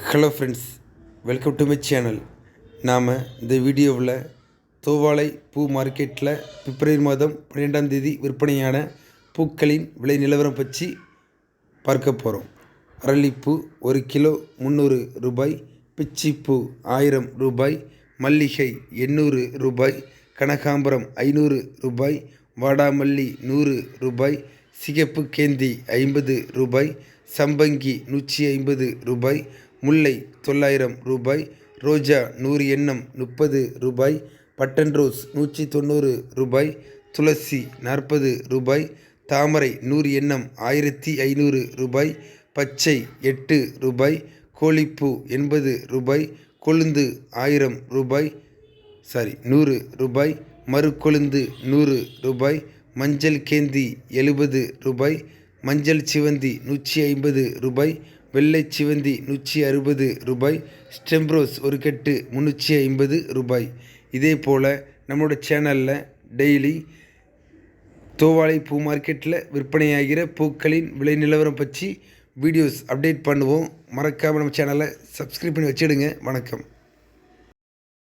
Hello friends welcome to my channel நாம் இந்த வீடியோவில் தோவாளை பூ மார்க்கெட்டில் பிப்ரவரி மாதம் பன்னிரெண்டாம் தேதி விற்பனையான பூக்களின் விலை நிலவரம் பற்றி பார்க்க போகிறோம் அரளிப்பூ ஒரு கிலோ முந்நூறு ரூபாய் பிச்சிப்பூ ஆயிரம் ரூபாய் மல்லிகை எண்ணூறு ரூபாய் கனகாம்பரம் ஐநூறு ரூபாய் வாடாமல்லி நூறு ரூபாய் சிகப்பு கேந்தி ஐம்பது ரூபாய் சம்பங்கி நூற்றி ஐம்பது ரூபாய் முல்லை தொள்ளாயிரம் ரூபாய் ரோஜா நூறு எண்ணம் முப்பது ரூபாய் பட்டன் ரோஸ் நூற்றி தொண்ணூறு ரூபாய் துளசி நாற்பது ரூபாய் தாமரை நூறு எண்ணம் ஆயிரத்தி ஐநூறு ரூபாய் பச்சை எட்டு ரூபாய் கோழிப்பூ எண்பது ரூபாய் கொழுந்து ஆயிரம் ரூபாய் சாரி நூறு ரூபாய் மறுக்கொழுந்து நூறு ரூபாய் மஞ்சள் கேந்தி எழுபது ரூபாய் மஞ்சள் சிவந்தி நூற்றி ஐம்பது ரூபாய் வெள்ளை சிவந்தி நூற்றி அறுபது ரூபாய் ஸ்டெம்ரோஸ் ஒரு கட்டு முந்நூற்றி ஐம்பது ரூபாய். இதே போல் நம்மளோட சேனலில் டெய்லி தோவாளை பூ மார்க்கெட்டில் விற்பனையாகிற பூக்களின் விலை நிலவரம் பற்றி வீடியோஸ் அப்டேட் பண்ணுவோம். மறக்காமல் நம்ம சேனலை சப்ஸ்கிரைப் பண்ணி வச்சுடுங்க. வணக்கம்.